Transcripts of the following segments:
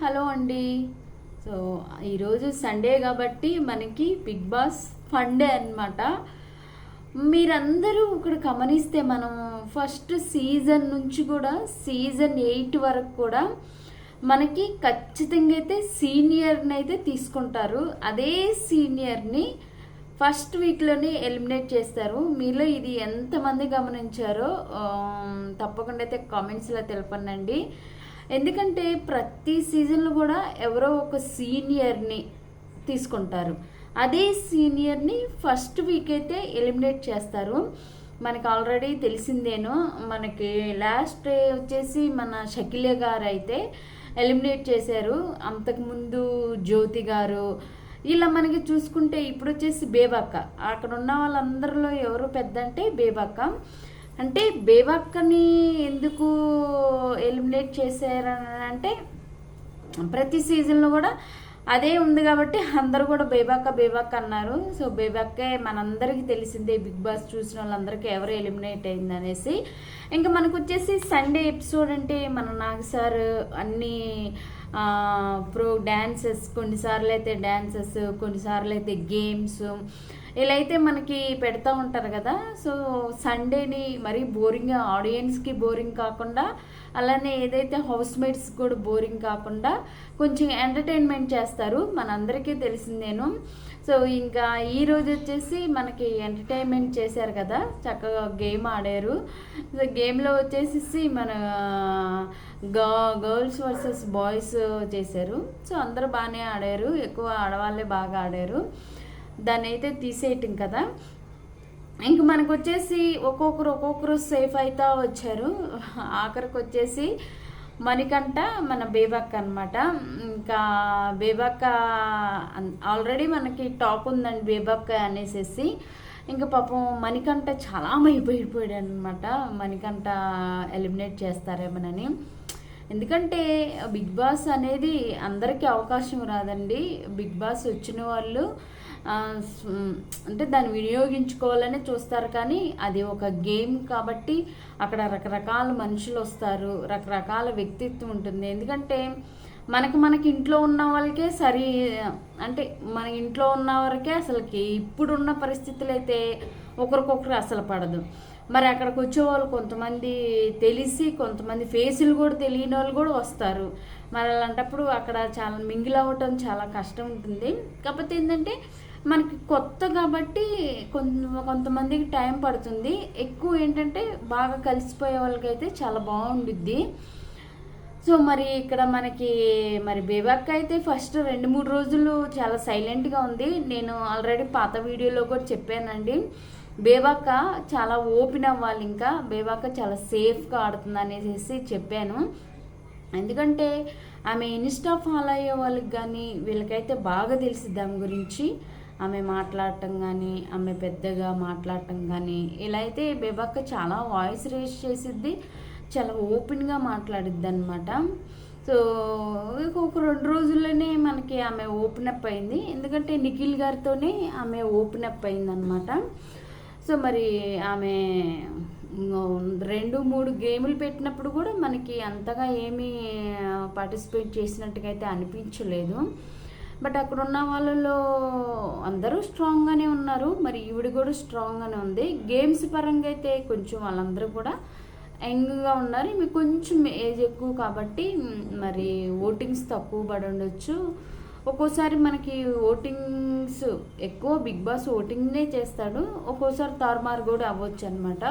Hello అండి. So ఈరోజు Sunday కాబట్టి మనకి బిగ్ బాస్ ఫండే అనమాట మీరందరూ ఇక్కడ గమనిస్తే మనం ఫస్ట్ సీజన్ నుంచి కూడా సీజన్ ఎయిట్ వరకు కూడా మనకి ఖచ్చితంగా అయితే సీనియర్ని అయితే తీసుకుంటారు. అదే సీనియర్ని ఫస్ట్ వీక్లోనే ఎలిమినేట్ చేస్తారు. మీలో ఇది ఎంతమంది గమనించారో తప్పకుండా అయితే కామెంట్స్లో తెలపండి ఎందుకంటే ప్రతి సీజన్లో కూడా ఎవరో ఒక సీనియర్ని తీసుకుంటారు. అదే సీనియర్ని ఫస్ట్ వీక్ అయితే ఎలిమినేట్ చేస్తారు. మనకి ఆల్రెడీ తెలిసిందేనో మనకి లాస్ట్ డే వచ్చేసి మన షకిలే గారు అయితే ఎలిమినేట్ చేశారు. అంతకుముందు జ్యోతి గారు ఇలా మనకి చూసుకుంటే ఇప్పుడు వచ్చేసి బేబక్క. అక్కడ ఉన్న వాళ్ళందరిలో ఎవరు పెద్ద అంటే బేబక్క. అంటే బేబాక్కని ఎందుకు ఎలిమినేట్ చేశారని అంటే ప్రతి సీజన్లో కూడా అదే ఉంది కాబట్టి అందరూ కూడా బేబాక్క బేబాక్క అన్నారు. సో బేబాక్కే మనందరికీ తెలిసిందే బిగ్ బాస్ చూసిన వాళ్ళందరికీ ఎవరు ఎలిమినేట్ అయింది అనేసి. ఇంకా మనకు వచ్చేసి సండే ఎపిసోడ్ అంటే మన నాగ్ సార్ ప్రో డ్యాన్సెస్ కొన్నిసార్లు అయితే డ్యాన్సెస్ కొన్నిసార్లు అయితే గేమ్స్ ఇలా అయితే మనకి పెడతా ఉంటారు కదా. సో సండేని మరీ బోరింగ్ ఆడియన్స్కి బోరింగ్ కాకుండా అలానే ఏదైతే హౌస్ మేట్స్ కూడా బోరింగ్ కాకుండా కొంచెం ఎంటర్టైన్మెంట్ చేస్తారు. మనందరికీ తెలిసిందేను. సో ఇంకా ఈరోజు వచ్చేసి మనకి ఎంటర్టైన్మెంట్ చేశారు కదా చక్కగా గేమ్ ఆడారు. సో గేమ్లో వచ్చేసి మన గా గర్ల్స్ వర్సెస్ బాయ్స్ చేశారు. సో అందరూ బాగానే ఆడారు ఎక్కువ ఆడవాళ్ళే బాగా ఆడారు. దాన్ని అయితే తీసేయటం కదా. ఇంక మనకు వచ్చేసి ఒక్కొక్కరు ఒక్కొక్కరు సేఫ్ అవుతా వచ్చారు. ఆఖరికి వచ్చేసి మణికంట మన బేబక్క అనమాట ఇంకా బేబక్క ఆల్రెడీ మనకి టాప్ ఉందండి బేబక్క అనేసేసి. ఇంకా పాపం మణికంట చాలా మైపోయిపోయాడు అనమాట మణికంట ఎలిమినేట్ చేస్తారేమోనని. ఎందుకంటే బిగ్ బాస్ అనేది అందరికీ అవకాశం రాదండి. బిగ్ బాస్ వచ్చిన వాళ్ళు అంటే దాన్ని వినియోగించుకోవాలని చూస్తారు కానీ అది ఒక గేమ్ కాబట్టి అక్కడ రకరకాల మనుషులు వస్తారు రకరకాల వ్యక్తిత్వం ఉంటుంది. ఎందుకంటే మనకి మనకి ఇంట్లో ఉన్న వాళ్ళకే సరి అంటే మన ఇంట్లో ఉన్న వరకే అసలుకి ఇప్పుడున్న పరిస్థితులు అయితే ఒకరికొకరు అసలు పడదు. మరి అక్కడికి వచ్చే వాళ్ళు కొంతమంది తెలిసి కొంతమంది ఫేసులు కూడా తెలియని వాళ్ళు కూడా వస్తారు. మరి అలాంటప్పుడు అక్కడ చాలా మింగిల్ అవ్వటం చాలా కష్టం ఉంటుంది. కాకపోతే ఏంటంటే మనకి కొత్త కాబట్టి కొంత కొంతమందికి టైం పడుతుంది. ఎక్కువ ఏంటంటే బాగా కలిసిపోయే వాళ్ళకైతే చాలా బాగుండుద్ది. సో మరి ఇక్కడ మనకి మరి బేబాక్ అయితే ఫస్ట్ రెండు మూడు రోజులు చాలా సైలెంట్గా ఉంది. నేను ఆల్రెడీ పాత వీడియోలో కూడా చెప్పానండి. బేబాక చాలా ఓపెన్ అవ్వాలి ఇంకా. బేబాక చాలా సేఫ్గా ఆడుతుంది అనేసి చెప్పాను. ఎందుకంటే ఆమె ఇన్స్టా ఫాలో అయ్యే వాళ్ళకి కానీ వీళ్ళకైతే బాగా తెలిసి దాని గురించి. ఆమె మాట్లాడటం కానీ ఆమె పెద్దగా మాట్లాడటం కానీ. ఇలా అయితే బేబాక్క చాలా వాయిస్ రేస్ చేసిద్ది చాలా ఓపెన్గా మాట్లాడిద్ది అనమాట సో ఒక రెండు రోజుల్లోనే మనకి ఆమె ఓపెన్ అప్ అయింది. ఎందుకంటే నిఖిల్ గారితోనే ఆమె ఓపెన్ అప్ అయింది అనమాట సో మరి ఆమె రెండు మూడు గేములు పెట్టినప్పుడు కూడా మనకి అంతగా ఏమీ పార్టిసిపేట్ చేసినట్టుగా అయితే అనిపించలేదు. బట్ అక్కడ ఉన్న వాళ్ళలో అందరూ స్ట్రాంగ్గానే ఉన్నారు. మరి ఈవిడ కూడా స్ట్రాంగ్గానే ఉంది. గేమ్స్ పరంగా అయితే కొంచెం వాళ్ళందరూ కూడా యంగ్గా ఉన్నారు. మీకు కొంచెం ఏజ్ ఎక్కువ కాబట్టి మరి ఓటింగ్స్ తక్కువ పడి ఉండొచ్చు. ఒక్కోసారి మనకి ఓటింగ్స్ ఎక్కువ బిగ్ బాస్ ఓటింగ్నే చేస్తాడు. ఒక్కోసారి తారుమారు కూడా అవ్వచ్చు అనమాట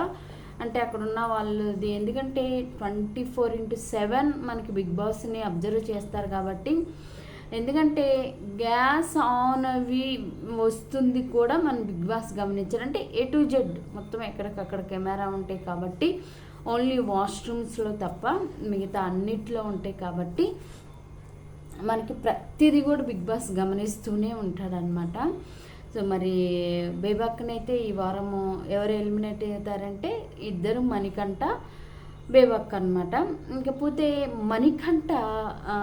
అంటే అక్కడ ఉన్న వాళ్ళది ఎందుకంటే ట్వంటీ ఫోర్ ఇంటూ సెవెన్ మనకి బిగ్ బాస్ని అబ్జర్వ్ చేస్తారు కాబట్టి. ఎందుకంటే గ్యాస్ ఆన్ అవి వస్తుంది కూడా మనం బిగ్ బాస్ గమనించారు అంటే ఏ టు జెడ్ మొత్తం ఎక్కడికక్కడ కెమెరా ఉంటాయి కాబట్టి ఓన్లీ వాష్రూమ్స్లో తప్ప మిగతా అన్నిట్లో ఉంటాయి కాబట్టి మనకి ప్రతిదీ కూడా బిగ్ బాస్ గమనిస్తూనే ఉంటాడనమాట సో మరి బేబక్కనైతే ఈ వారము ఎవరు ఎలిమినేట్ అవుతారంటే ఇద్దరు మణికంఠ బేబక్క అనమాట ఇంకపోతే మణికంఠ ఆ,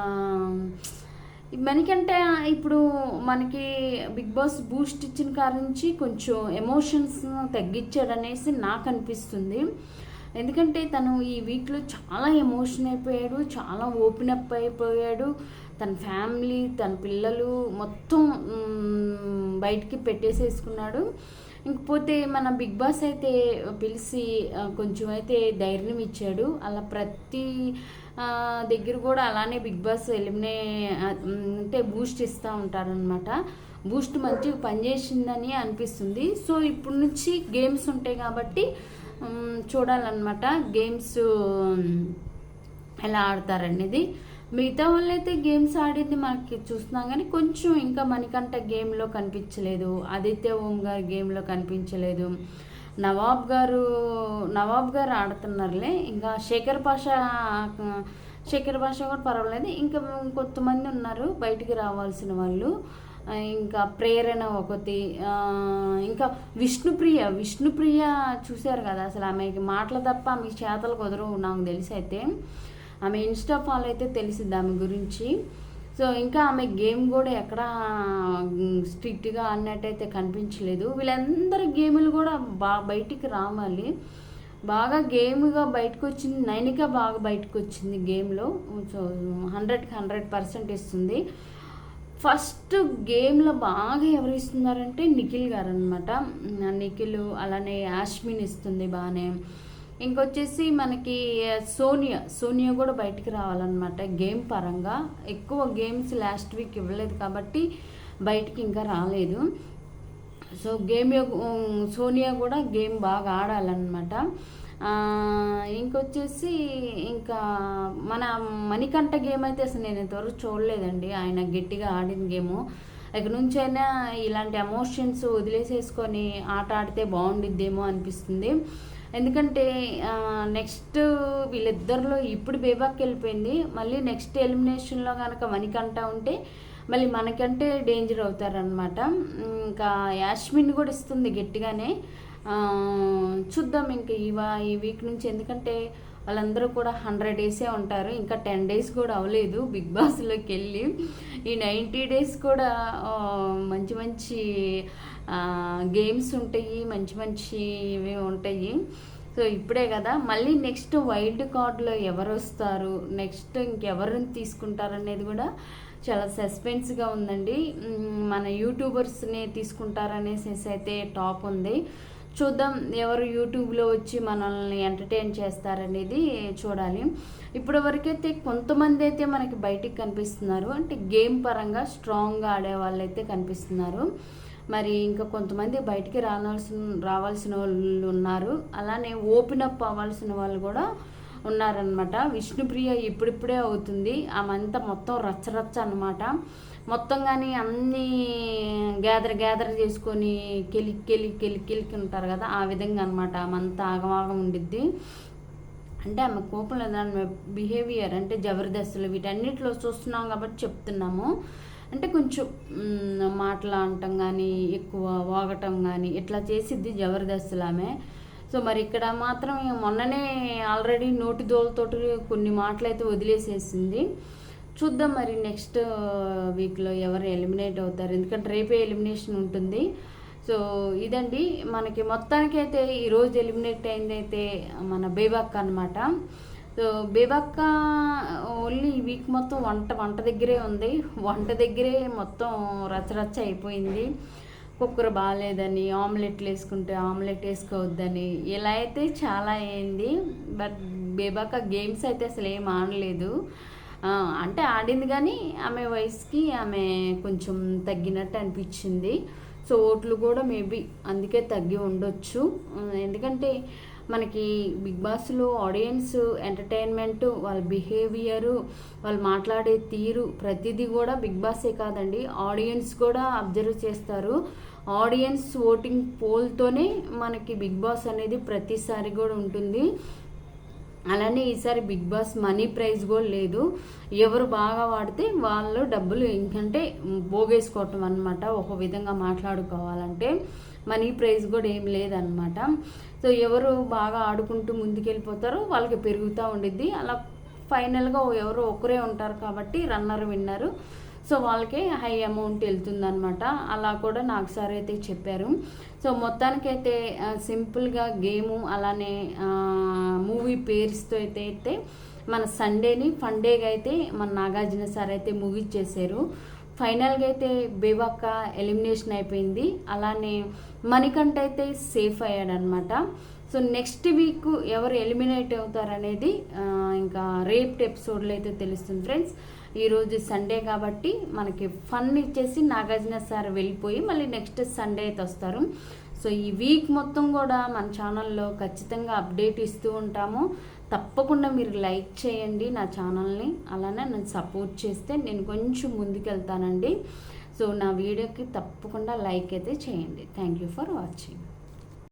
మణికంఠ ఇప్పుడు మనకి బిగ్ బాస్ బూస్ట్ ఇచ్చిన కాడ నుంచి కొంచెం ఎమోషన్స్ తగ్గించాడనేసి నాకు అనిపిస్తుంది. ఎందుకంటే తను ఈ వీక్లో చాలా ఎమోషన్ అయిపోయాడు చాలా ఓపెన్ అప్ అయిపోయాడు. తన ఫ్యామిలీ తన పిల్లలు మొత్తం బయటికి పెట్టేసేసుకున్నాడు. ఇంకపోతే మన బిగ్ బాస్ అయితే పిలిచి కొంచెం అయితే ధైర్యం ఇచ్చాడు. అలా ప్రతి దగ్గర కూడా అలానే బిగ్ బాస్ ఎలిమినే అంటే బూస్ట్ ఇస్తూ ఉంటారనమాట బూస్ట్ మంచిగా పనిచేసిందని అనిపిస్తుంది. సో ఇప్పుడు నుంచి గేమ్స్ ఉంటాయి కాబట్టి చూడాలన్నమాట. గేమ్స్ ఎలా ఆడతారనేది. మిగతా వాళ్ళు అయితే గేమ్స్ ఆడింది మనకి చూస్తున్నాం కానీ కొంచెం ఇంకా మనకంట గేమ్లో కనిపించలేదు. ఆదిత్య ఓం గారు గేమ్లో కనిపించలేదు. నవాబ్ గారు నవాబ్ గారు ఆడుతున్నారులే. ఇంకా శేఖర్ భాష శేఖర్ భాష కూడా పర్వాలేదు. ఇంకా కొంతమంది ఉన్నారు బయటికి రావాల్సిన వాళ్ళు. ఇంకా ప్రేరణ ఒకటి ఇంకా విష్ణుప్రియ విష్ణుప్రియ చూశారు కదా అసలు ఆమెకి మాటలు తప్ప ఆమె చేతలు కుదరవు నాకు తెలిసి అయితే. ఆమె ఇన్స్టా ఫాలో అయితే తెలిసింది ఆమె గురించి. సో ఇంకా ఆమె గేమ్ కూడా ఎక్కడ స్ట్రిక్ట్గా అన్నట్టయితే కనిపించలేదు. వీళ్ళందరి గేములు కూడా బా బయటికి రావాలి. బాగా గేమ్గా బయటకు వచ్చింది నైనిక బాగా బయటకు వచ్చింది గేమ్లో. సో హండ్రెడ్కి హండ్రెడ్ పర్సెంట్ ఇస్తుంది. ఫస్ట్ గేమ్లో బాగా ఎవరు ఇస్తున్నారంటే నిఖిల్ గారు అనమాట నిఖిల్ అలానే యాష్మిన్ ఇస్తుంది బాగానే ఇంకొచ్చేసి మనకి సోనియా. సోనియా కూడా బయటికి రావాలన్నమాట గేమ్ పరంగా. ఎక్కువ గేమ్స్ లాస్ట్ వీక్ ఇవ్వలేదు కాబట్టి బయటికి ఇంకా రాలేదు. సో గేమ్ యొక్క- సోనియా కూడా గేమ్ బాగా ఆడాలన్నమాట. ఇంకొచ్చేసి ఇంకా మన మణికంఠ గేమ్ అయితే అసలు నేను ఇంతవరకు చూడలేదండి. ఆయన గట్టిగా ఆడిన గేము ఇక నుంచి అయినా ఇలాంటి ఎమోషన్స్ వదిలేసేసుకొని ఆట ఆడితే బాగుండిద్దేమో అనిపిస్తుంది. ఎందుకంటే నెక్స్ట్ వీళ్ళిద్దరిలో ఇప్పుడు బేబాక్ వెళ్ళిపోయింది. మళ్ళీ నెక్స్ట్ ఎలిమినేషన్లో కనుక మణికంఠ ఉంటే మళ్ళీ మనకంటే డేంజర్ అవుతారనమాట ఇంకా యాష్మిన్ కూడా ఇస్తుంది గట్టిగానే. చూద్దాం ఇంకా ఇవా ఈ వీక్ నుంచి. ఎందుకంటే వాళ్ళందరూ కూడా హండ్రెడ్ డేసే ఉంటారు. ఇంకా టెన్ డేస్ కూడా అవ్వలేదు బిగ్ బాస్లోకి వెళ్ళి. ఈ నైంటీ డేస్ కూడా మంచి మంచి గేమ్స్ ఉంటాయి. మంచి మంచి ఇవి ఉంటాయి. సో ఇప్పుడే కదా. మళ్ళీ నెక్స్ట్ వైల్డ్ కార్డ్లో ఎవరు వస్తారు? నెక్స్ట్ ఇంకెవరిని తీసుకుంటారు అనేది కూడా చాలా సస్పెన్స్గా ఉందండి. మన యూట్యూబర్స్ని తీసుకుంటారనేసి అయితే టాప్ ఉంది. చూద్దాం ఎవరు యూట్యూబ్లో వచ్చి మనల్ని ఎంటర్టైన్ చేస్తారనేది చూడాలి. ఇప్పటి వరకైతే కొంతమంది అయితే మనకి బయటికి కనిపిస్తున్నారు. అంటే గేమ్ పరంగా స్ట్రాంగ్గా ఆడే వాళ్ళు అయితే కనిపిస్తున్నారు. మరి ఇంకా కొంతమంది బయటికి రావాల్సిన రావాల్సిన వాళ్ళు ఉన్నారు. అలానే ఓపెన్ అప్ అవ్వాల్సిన వాళ్ళు కూడా ఉన్నారనమాట విష్ణుప్రియ ఇప్పుడిప్పుడే అవుతుంది. ఆమెంతా మొత్తం రచ్చరచ్చ అనమాట మొత్తం కానీ అన్నీ గ్యాదర్ గ్యాదర్ చేసుకొని కెలి కెలి కెలి కెలికి ఉంటారు కదా ఆ విధంగా అనమాట ఆమంతా ఆగమాగం ఉండిద్ది. అంటే ఆమె కోపం లేదా ఆమె బిహేవియర్ అంటే జబర్దస్తులు వీటన్నిటిలో చూస్తున్నాం కాబట్టి చెప్తున్నాము. అంటే కొంచెం మాట్లాడటం కానీ ఎక్కువ వాగటం కానీ ఇట్లా చేసిద్ది జబర్దస్తులు ఆమె. సో మరి ఇక్కడ మాత్రం మొన్ననే ఆల్రెడీ నోటి దోలతోటి కొన్ని మాటలు అయితే వదిలేసేసింది. చూద్దాం మరి నెక్స్ట్ వీక్లో ఎవరు ఎలిమినేట్ అవుతారు. ఎందుకంటే రేపే ఎలిమినేషన్ ఉంటుంది. సో ఇదండి మనకి మొత్తానికి అయితే ఈరోజు ఎలిమినేట్ అయింది అయితే మన బేబాక్క అనమాట సో బేబాక్క ఓన్లీ ఈ వీక్ మొత్తం వంట వంట దగ్గరే ఉంది. వంట దగ్గరే మొత్తం రచ్చరచ్చ అయిపోయింది. కుక్కర్ బాగాలేదని ఆమ్లెట్లు వేసుకుంటే ఆమ్లెట్ వేసుకోవద్దని ఇలా అయితే చాలా అయింది బట్ బేబాక గేమ్స్ అయితే అసలు ఏం ఆడలేదు. అంటే ఆడింది కానీ ఆమె వయసుకి ఆమె కొంచెం తగ్గినట్టు అనిపించింది. సో ఓట్లు కూడా మేబీ అందుకే తగ్గి ఉండొచ్చు. ఎందుకంటే మనకి బిగ్ బాస్లో ఆడియన్స్ ఎంటర్టైన్మెంట్ వాళ్ళ బిహేవియరు వాళ్ళు మాట్లాడే తీరు ప్రతిదీ కూడా బిగ్ బాసే కాదండి. ఆడియన్స్ కూడా అబ్జర్వ్ చేస్తారు. ఆడియన్స్ ఓటింగ్ పోల్తోనే మనకి బిగ్ బాస్ అనేది ప్రతిసారి కూడా ఉంటుంది. అలానే ఈసారి బిగ్ బాస్ మనీ ప్రైజ్ కూడా లేదు. ఎవరు బాగా వాడితే వాళ్ళు డబ్బులు ఇంకంటే పోగేసుకోవటం అనమాట ఒక విధంగా మాట్లాడుకోవాలంటే. మనీ ప్రైజ్ కూడా ఏం లేదనమాట. సో ఎవరు బాగా ఆడుకుంటూ ముందుకెళ్ళిపోతారో వాళ్ళకి పెరుగుతూ ఉండిద్ది. అలా ఫైనల్గా ఎవరో ఒకరే ఉంటారు కాబట్టి రన్నర్ విన్నరు. సో వాళ్ళకి హై అమౌంట్ వెళ్తుందనమాట. అలా కూడా నాకు సార్ అయితే చెప్పారు. సో మొత్తానికైతే సింపుల్గా గేము అలానే మూవీ పేర్స్తో అయితే అయితే మన సండేని ఫండేగా అయితే మన నాగార్జున సార్ అయితే ముగిచ్చేసారు. ఫైనల్గా అయితే బేవాక్క ఎలిమినేషన్ అయిపోయింది. అలానే మణికంఠ అయితే సేఫ్ అయ్యాడనమాట. సో నెక్స్ట్ వీక్ ఎవరు ఎలిమినేట్ అవుతారనేది ఇంకా రేపు ఎపిసోడ్లో అయితే తెలుస్తుంది ఫ్రెండ్స్. ఈరోజు సండే కాబట్టి మనకి ఫన్ ఇచ్చేసి నాగార్జున సార్ వెళ్ళిపోయి మళ్ళీ నెక్స్ట్ సండే అయితే వస్తారు. సో ఈ వీక్ మొత్తం కూడా మన ఛానల్లో ఖచ్చితంగా అప్డేట్ ఇస్తూ ఉంటాము. తప్పకుండా మీరు లైక్ చేయండి నా ఛానల్ని. అలానే నన్ను సపోర్ట్ చేస్తే నేను కొంచెం ముందుకెళ్తానండి. సో నా వీడియోకి తప్పకుండా లైక్ అయితే చేయండి. Thank you for watching.